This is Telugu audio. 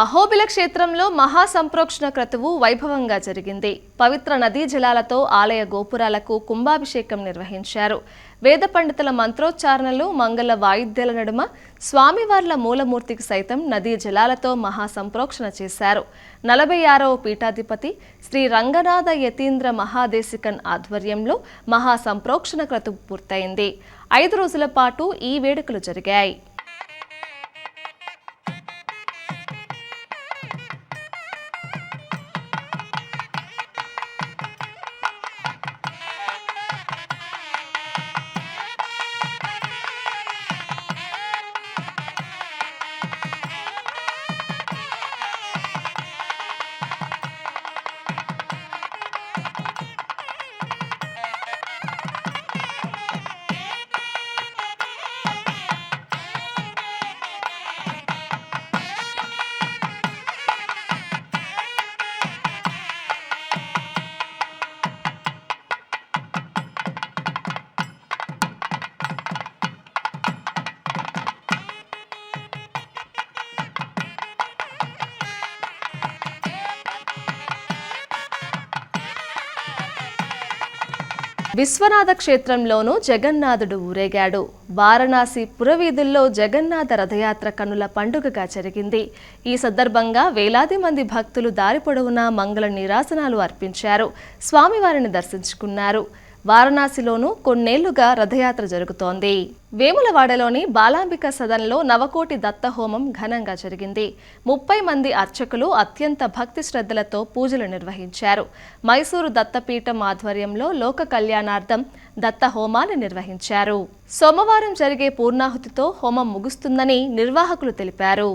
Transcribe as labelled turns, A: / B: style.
A: అహోబిల క్షేత్రంలో మహాసంప్రోక్షణ క్రతువు వైభవంగా జరిగింది. పవిత్ర నదీ జలాలతో ఆలయ గోపురాలకు కుంభాభిషేకం నిర్వహించారు. వేద పండితుల మంత్రోచ్చారణలు మంగళ వాయిద్యాల నడుమ స్వామివార్ల మూలమూర్తికి సైతం నదీ జలాలతో మహాసంప్రోక్షణ చేశారు. నలభై ఆరవ పీఠాధిపతి శ్రీ రంగనాథ యతీంద్ర మహాదేశికన్ ఆధ్వర్యంలో మహాసంప్రోక్షణ క్రతువు పూర్తయింది. ఐదు రోజుల పాటు ఈ వేడుకలు జరిగాయి. విశ్వనాథ క్షేత్రంలోనూ జగన్నాథుడు ఊరేగాడు. వారణాసి పురవీధుల్లో జగన్నాథ రథయాత్ర కనుల పండుగగా జరిగింది. ఈ సందర్భంగా వేలాది మంది భక్తులు దారి పొడవునా మంగళ నిరాసనాలు అర్పించారు. స్వామివారిని దర్శించుకున్నారు. వారణాసిలోనూ కొన్నేళ్ళుగా రథయాత్ర జరుగుతోంది. వేములవాడలోని బాలాంబిక సదన్లో నవకోటి దత్తహోమం ఘనంగా జరిగింది. ముప్పై మంది అర్చకులు అత్యంత భక్తి శ్రద్ధలతో పూజలు నిర్వహించారు. మైసూరు దత్తపీఠం ఆధ్వర్యంలో లోక కళ్యాణార్థం దత్త నిర్వహించారు. సోమవారం జరిగే పూర్ణాహుతితో హోమం ముగుస్తుందని నిర్వాహకులు తెలిపారు.